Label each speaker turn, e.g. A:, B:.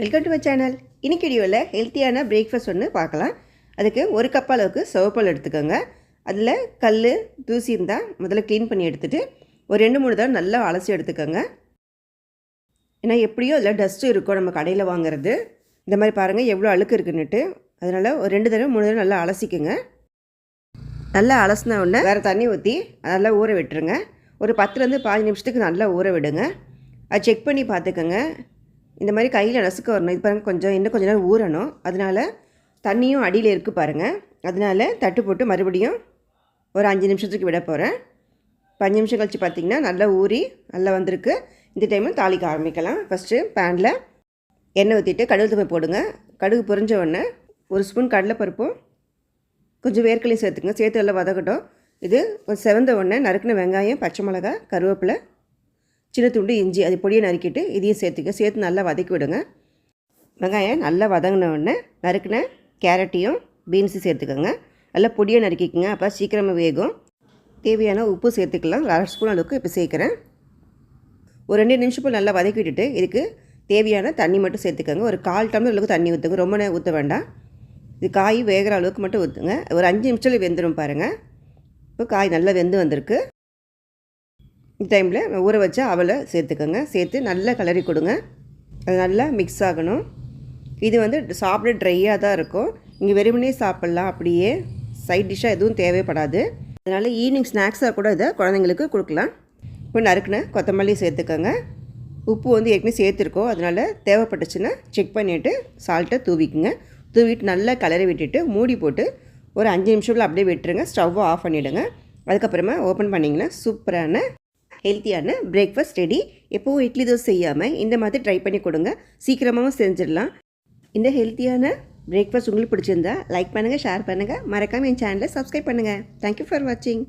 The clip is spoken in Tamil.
A: வெல்கம் டு மை சேனல் இன்றைக்கி வீடியோவில் ஹெல்த்தியான பிரேக்ஃபாஸ்ட் ஒன்று பார்க்கலாம். அதுக்கு ஒரு கப் அளவுக்கு சிவப்பால் எடுத்துக்கோங்க. அதில் கல் தூசி இருந்தால் முதல்ல க்ளீன் பண்ணி எடுத்துகிட்டு ஒரு ரெண்டு மூணு தடவை நல்லா அலசி எடுத்துக்கோங்க. ஏன்னா எப்படியோ அதில் டஸ்ட்டு இருக்கும் நம்ம கடையில் வாங்குறது. இந்த மாதிரி பாருங்கள் எவ்வளோ அழுக்கு இருக்குன்னுட்டு. அதனால் ஒரு ரெண்டு தடவை மூணு தடவை நல்லா அலசிக்கோங்க. நல்லா அலசின உடனே வேறு தண்ணி ஊற்றி நல்லா ஊற விட்டுருங்க. ஒரு பத்துலேருந்து பாஞ்சு நிமிஷத்துக்கு நல்லா ஊற விடுங்க. அது செக் பண்ணி பார்த்துக்கோங்க. இந்த மாதிரி கையில் நசுக்க வரணும். இது பாருங்கள் கொஞ்சம் இன்னும் கொஞ்ச நேரம் ஊறணும். அதனால் தண்ணியும் அடியில் இருக்குது பாருங்கள் அதனால் தட்டு போட்டு மறுபடியும் ஒரு அஞ்சு நிமிஷத்துக்கு விட போகிறேன் இப்போ அஞ்சு நிமிஷம் கழித்து பார்த்தீங்கன்னா நல்லா ஊறி நல்லா வந்திருக்கு. இந்த டைமில் தாளிக்க ஆரம்பிக்கலாம். ஃபஸ்ட்டு பேனில் எண்ணெய் ஊற்றிட்டு கடுகு தூமை போடுங்க. கடுகு பொரிஞ்ச உடனே ஒரு ஸ்பூன் கடலைப்பருப்பும் கொஞ்சம் வேர்க்கலையும் சேர்த்துக்குங்க. சேர்த்து நல்லா வதக்கட்டும். இது கொஞ்சம் செவந்த உடனே நறுக்கின வெங்காயம் பச்சை மிளகா கருவேப்பிலை சின்ன துண்டு இஞ்சி அது பொடியை நறுக்கிட்டு இதையும் சேர்த்துக்க. சேர்த்து நல்லா வதக்கி விடுங்க. வெங்காயம் நல்லா வதங்கின உடனே நறுக்கின கேரட்டையும் பீன்ஸும் சேர்த்துக்கோங்க. நல்லா பொடியை நறுக்கிக்கோங்க. அப்போ சீக்கிரமாக வேகும். தேவையான உப்பு சேர்த்துக்கலாம். அரை ஸ்பூன் அளவுக்கு இப்போ சேர்க்குறேன். ஒரு ரெண்டு நிமிஷம் நல்லா வதக்கி விட்டுட்டு இதுக்கு தேவையான தண்ணி மட்டும் சேர்த்துக்கோங்க. ஒரு கால் டம்ளர் அளவுக்கு தண்ணி ஊற்றுங்க. ரொம்ப நேரம் ஊற்ற வேண்டாம். இது காய் வேகிற அளவுக்கு மட்டும் ஊற்றுங்க. ஒரு அஞ்சு நிமிஷத்தில் வெந்துடும் பாருங்கள் இப்போ காய் நல்லா வெந்து வந்திருக்கு. டைமில் ஊற வச்ச அவலை சேர்த்துக்கோங்க. சேர்த்து நல்லா கிளறி கொடுங்க. அது நல்லா மிக்ஸ் ஆகணும். இது வந்து சாப்பிட ட்ரையாக தான் இருக்கும். இங்கே வெறுமனே சாப்பிட்லாம். அப்படியே சைட் டிஷ்ஷாக எதுவும் தேவைப்படாது. அதனால் ஈவினிங் ஸ்நாக்ஸாக கூட இதை குழந்தைங்களுக்கு கொடுக்கலாம். இப்போ நறுக்குன கொத்தமல்லி சேர்த்துக்கோங்க. உப்பு வந்து ஏற்கனவே சேர்த்துருக்கோம். அதனால் தேவைப்பட்டுச்சுன்னா செக் பண்ணிவிட்டு சால்ட்டை தூவிக்குங்க. தூவிட்டு நல்லா கலரை விட்டுட்டு மூடி போட்டு ஒரு அஞ்சு நிமிஷத்தில் அப்படியே விட்டுருங்க. ஸ்டவ்வை ஆஃப் பண்ணிவிடுங்க அதுக்கப்புறமா ஓப்பன் பண்ணிங்கன்னா சூப்பரான ஹெல்த்தியான பிரேக்ஃபாஸ்ட் ரெடி எப்போவும் இட்லி தோசை செய்யாமல் இந்த மாதிரி ட்ரை பண்ணி கொடுங்க. சீக்கிரமாகவும் செஞ்சிடலாம். இந்த ஹெல்த்தியான பிரேக்ஃபாஸ்ட் உங்களுக்கு பிடிச்சிருந்தா லைக் பண்ணுங்கள் ஷேர் பண்ணுங்கள் மறக்காமல் என் சேனலை சப்ஸ்கிரைப் பண்ணுங்கள் தேங்க்யூ ஃபார் வாட்சிங்